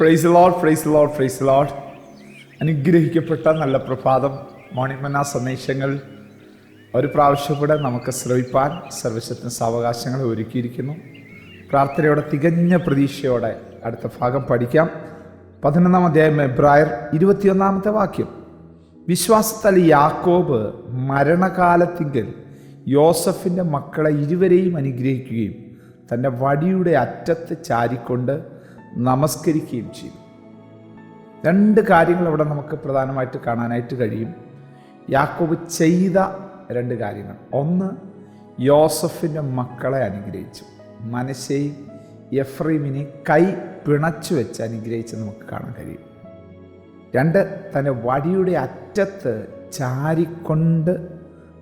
Praise lord praise lord praise lord അനുഗ്രഹിക്കപ്പെട്ട നല്ല പ്രഭാതം മോർണിംഗ് മന്ന സന്ദേശങ്ങൾ. ഒരു പ്രാവശ്യം കൂടെ നമുക്ക് ശ്രവിപ്പാൻ സർവശത്തിന് സാവകാശങ്ങൾ ഒരുക്കിയിരിക്കുന്നു. പ്രാർത്ഥനയോടെ തികഞ്ഞ പ്രതീക്ഷയോടെ അടുത്ത ഭാഗം പഠിക്കാം. പതിനൊന്നാം അധ്യായം എബ്രായർ ഇരുപത്തിയൊന്നാമത്തെ വാക്യം. വിശ്വാസത്തലി യാക്കോബ് മരണകാലത്തിങ്കൽ യോസഫിന്റെ മക്കളെ ഇരുവരെയും അനുഗ്രഹിക്കുകയും തന്റെ വടിയുടെ അറ്റത്ത് ചാരിക്കൊണ്ട് നമസ്കരിക്കുകയും ചെയ്തു. രണ്ട് കാര്യങ്ങൾ അവിടെ നമുക്ക് പ്രധാനമായിട്ട് കാണാനായിട്ട് കഴിയും. യാക്കോബ് ചെയ്ത രണ്ട് കാര്യങ്ങൾ. ഒന്ന് യോസഫിന്റെ മക്കളെ അനുഗ്രഹിച്ചു. മനശ്ശയും എഫ്രീമിനെ കൈ പിണച്ചു വെച്ച് അനുഗ്രഹിച്ച് നമുക്ക് കാണാൻ കഴിയും. രണ്ട് തന്റെ വടിയുടെ അറ്റത്ത് ചാരിക്കൊണ്ട്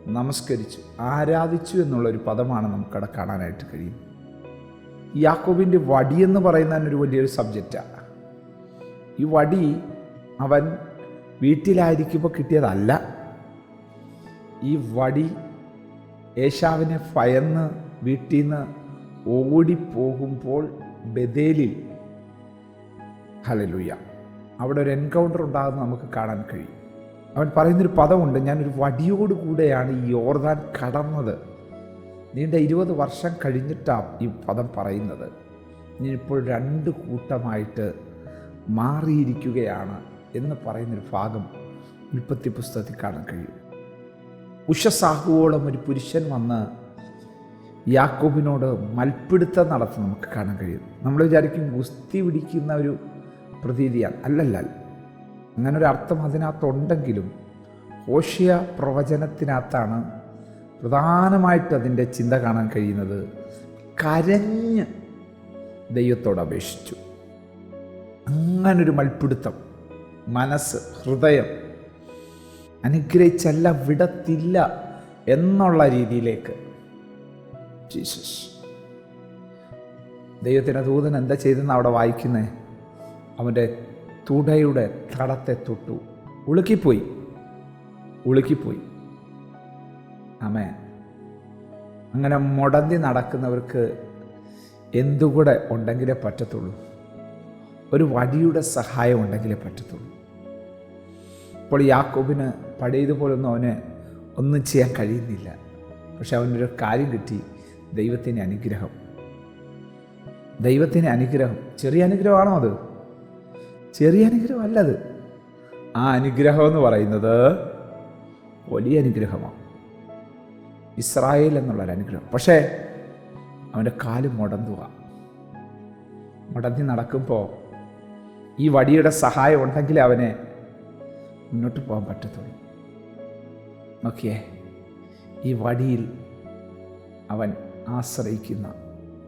നമസ്കരിച്ചു ആരാധിച്ചു എന്നുള്ളൊരു പദമാണ് നമുക്കവിടെ കാണാനായിട്ട് കഴിയും. യാക്കോബിന്റെ വടി എന്ന് പറയുന്ന ഒരു വലിയൊരു സബ്ജക്റ്റാണ് ഈ വടി അവൻ വീട്ടിലായിരിക്കുമ്പോൾ കിട്ടിയതല്ല. ഈ വടി യേശാവിനെ ഭയന്ന് വീട്ടിൽ നിന്ന് ഓടിപ്പോകുമ്പോൾ ബദേലിൽ ഹലലുയ്യ അവിടെ ഒരു എൻകൗണ്ടർ ഉണ്ടാകുന്ന നമുക്ക് കാണാൻ കഴിയും. അവൻ പറയുന്നൊരു പദമുണ്ട് ഞാനൊരു വടിയോടുകൂടെയാണ് ഈ ഓർദാൻ കടന്നത്. നീണ്ട ഇരുപത് വർഷം കഴിഞ്ഞിട്ടാണ് ഈ പദം പറയുന്നത്. ഞാനിപ്പോൾ രണ്ട് കൂട്ടമായിട്ട് മാറിയിരിക്കുകയാണ് എന്ന് പറയുന്നൊരു ഭാഗം ഉൽപ്പത്തി പുസ്തകത്തിൽ കാണാൻ കഴിയും. ഉഷസാഹുവോളം ഒരു പുരുഷൻ വന്ന് യാക്കോബിനോട് മൽപ്പിടുത്തം നടത്തി നമുക്ക് കാണാൻ കഴിയും. നമ്മൾ വിചാരിക്കും ഗുസ്തി പിടിക്കുന്ന ഒരു പ്രതീതിയാണ്. അല്ലല്ല അങ്ങനൊരർത്ഥം അതിനകത്തുണ്ടെങ്കിലും ഓഷ്യ പ്രവചനത്തിനകത്താണ് പ്രധാനമായിട്ട് അതിന്റെ ചിന്ത കാണാൻ കഴിയുന്നത് കരഞ്ഞ് ദൈവത്തോട് അപേക്ഷിച്ചു. അങ്ങനൊരു മൽപ്പിടുത്തം മനസ്സ് ഹൃദയം അനുഗ്രഹിച്ചല്ല വിടത്തില്ല എന്നുള്ള രീതിയിലേക്ക്. ജീസസ് ദൈവത്തിന്റെ ദൂതൻ എന്താ ചെയ്തെന്ന് അവിടെ വായിക്കുന്നേ? അവന്റെ തുടയുടെ തടത്തെ തൊട്ടു. ഉളുക്കിപ്പോയി. ഉളുക്കിപ്പോയി. ആമേ അങ്ങനെ മുടന്തി നടക്കുന്നവർക്ക് എന്തുകൂടെ ഉണ്ടെങ്കിലേ പറ്റത്തുള്ളൂ. ഒരു വടിയുടെ സഹായം ഉണ്ടെങ്കിലേ പറ്റത്തുള്ളൂ. ഇപ്പോൾ യാക്കോബിന് പഴയതുപോലൊന്നും അവന് ഒന്നും ചെയ്യാൻ കഴിയുന്നില്ല. പക്ഷെ അവനൊരു കാര്യം കിട്ടി ദൈവത്തിന്റെ അനുഗ്രഹം. ദൈവത്തിന്റെ അനുഗ്രഹം. ചെറിയ അനുഗ്രഹമാണോ അത്? ചെറിയ അനുഗ്രഹമല്ലത് ആ അനുഗ്രഹം എന്ന് പറയുന്നത് വലിയ അനുഗ്രഹമാണ്. ഇസ്രായേൽ എന്നുള്ളൊരു അനുഗ്രഹം. പക്ഷേ അവന്റെ കാൽ മുടന്തുക. മുടന്തി നടക്കുമ്പോൾ ഈ വടിയുടെ സഹായം ഉണ്ടെങ്കിൽ അവനെ മുന്നോട്ട് പോകാൻ പറ്റത്തുള്ളൂ. നോക്കിയേ ഈ വടിയിൽ അവൻ ആശ്രയിക്കുന്ന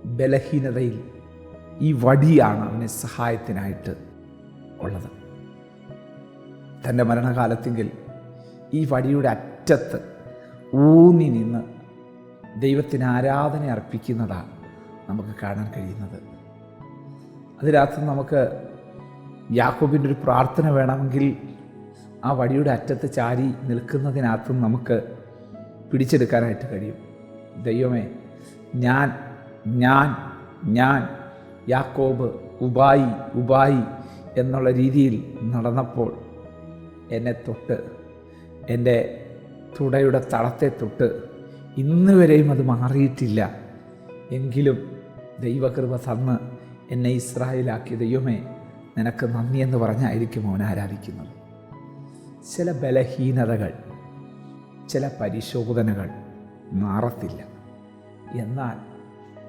ബലഹീനതയിൽ ഈ വടിയാണ് അവനെ സഹായത്തിനായിട്ട് ഉള്ളത്. തന്റെ മരണകാലത്തെങ്കിൽ ഈ വടിയുടെ അറ്റത്ത് ഊന്നി നിന്ന് ദൈവത്തിന് ആരാധന അർപ്പിക്കുന്നതാണ് നമുക്ക് കാണാൻ കഴിയുന്നത്. അതിനകത്ത് നമുക്ക് യാക്കോബിന്റെ ഒരു പ്രാർത്ഥന വേണമെങ്കിൽ ആ വഴിയുടെ അറ്റത്ത് ചാരി നിൽക്കുന്നതിനകത്തും നമുക്ക് പിടിച്ചെടുക്കാനായിട്ട് കഴിയും. ദൈവമേ ഞാൻ ഞാൻ ഞാൻ യാക്കോബ് ഉബായി ഉബായി എന്നുള്ള രീതിയിൽ നടന്നപ്പോൾ എന്നെ തൊട്ട് എന്റെ തുടയുടെ തളത്തെ തൊട്ട് ഇന്ന് വരെയും അത് മാറിയിട്ടില്ല. എങ്കിലും ദൈവകൃപ തന്ന് എന്നെ ഇസ്രായേലാക്കിയ ദൈവമേ നിനക്ക് നന്ദി എന്ന് പറഞ്ഞായിരിക്കും അവൻ ആരാധിക്കുന്നത്. ചില ബലഹീനതകൾ ചില പരിശോധനകൾ മാറത്തില്ല. എന്നാൽ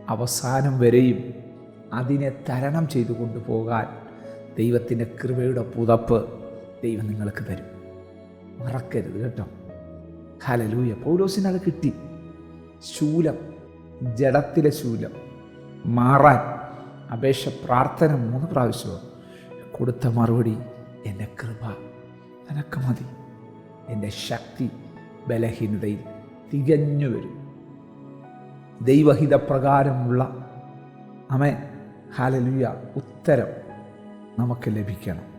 അവസാനം വരെയും അതിനെ തരണം ചെയ്തു കൊണ്ടുപോകാൻ ദൈവത്തിന്റെ കൃപയുടെ പുതപ്പ് ദൈവം നിങ്ങൾക്ക് തരും. മറക്കരുത് കേട്ടോ. ഹലലൂയ പൗലോസിന് അത് കിട്ടി. ശൂലം ജഡത്തിലെ ശൂലം മാറാൻ അപേക്ഷ പ്രാർത്ഥന മൂന്ന് പ്രാവശ്യവും. കൊടുത്ത മറുപടി എന്റെ കൃപ നിനക്ക് മതി. എന്റെ ശക്തി ബലഹീനതയിൽ തികഞ്ഞു വരും. ദൈവഹിതപ്രകാരമുള്ള അമേ ഹാലലുയ ഉത്തരം നമുക്ക് ലഭിക്കണം.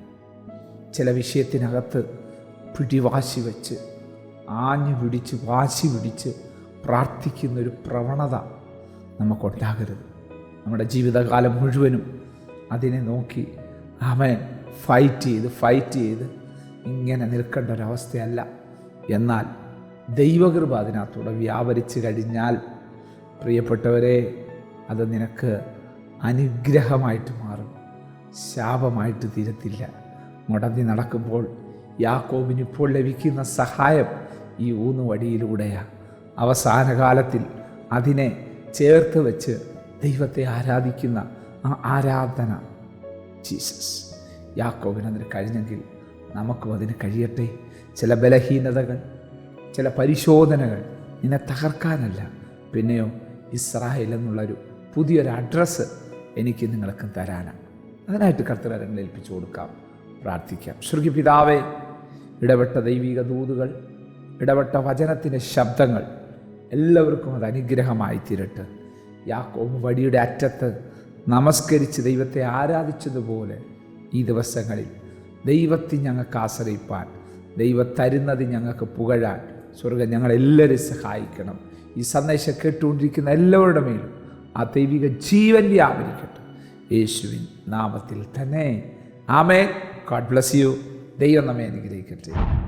ചില വിഷയത്തിനകത്ത് പിടിവാശി വെച്ച് ആഞ്ഞു പിടിച്ച് വാശി പിടിച്ച് പ്രാർത്ഥിക്കുന്നൊരു പ്രവണത നമുക്കുണ്ടാകരുത്. നമ്മുടെ ജീവിതകാലം മുഴുവനും അതിനെ നോക്കി അവൻ ഫൈറ്റ് ചെയ്ത് ഫൈറ്റ് ചെയ്ത് ഇങ്ങനെ നിൽക്കേണ്ട ഒരവസ്ഥയല്ല. എന്നാൽ ദൈവകൃപ അതിനകത്തൂടെ വ്യാപരിച്ച് കഴിഞ്ഞാൽ പ്രിയപ്പെട്ടവരെ അത് നിനക്ക് അനുഗ്രഹമായിട്ട് മാറും. ശാപമായിട്ട് തീരത്തില്ല. മുടങ്ങി നടക്കുമ്പോൾ യാക്കോബിന് ഇപ്പോൾ ലഭിക്കുന്ന സഹായം ഈ ഊന്നുവടിയിലൂടെയാണ് അവസാന കാലത്തിൽ അതിനെ ചേർത്ത് വെച്ച് ദൈവത്തെ ആരാധിക്കുന്ന ആ ആരാധന. ജീസസ്. യാക്കോവിന് അതിന് കഴിഞ്ഞെങ്കിൽ നമുക്കും അതിന് കഴിയട്ടെ. ചില ബലഹീനതകൾ ചില പരിശോധനകൾ നിന്നെ തകർക്കാനല്ല. പിന്നെയോ ഇസ്രായേൽ എന്നുള്ളൊരു പുതിയൊരു അഡ്രസ്സ് എനിക്ക് നിങ്ങൾക്കും തരാനാണ് അതിനായിട്ട് കർത്തരങ്ങൾ ഏൽപ്പിച്ചു കൊടുക്കാം. പ്രാർത്ഥിക്കാം. ശ്രുതി പിതാവേ ഇടപെട്ട ദൈവിക ദൂതുകൾ ഇടപെട്ട വചനത്തിന്റെ ശബ്ദങ്ങൾ എല്ലാവർക്കും അത് അനുഗ്രഹമായി തീരട്ടെ യാക്കോബ് വടിയുടെ അറ്റത്ത് നമസ്കരിച്ച് ദൈവത്തെ ആരാധിച്ചതുപോലെ ഈ ദിവസങ്ങളിൽ ദൈവത്തെ ഞങ്ങൾക്ക് ആശ്രയിപ്പാൻ ദൈവം തരുന്നത് ഞങ്ങൾക്ക് പുകഴാൻ സ്വർഗം ഞങ്ങളെല്ലാവരും സഹായിക്കണം. ഈ സന്ദേശം കേട്ടുകൊണ്ടിരിക്കുന്ന എല്ലാവരുടെ മേലും ആ ദൈവിക ജീവൻ വ്യാപരിക്കട്ടെ. യേശുവിൻ നാമത്തിൽ തന്നെ. ആമേ ഗോഡ് ബ്ലസ് യു ദൈവം നമ്മെ അനുഗ്രഹിക്കട്ടെ.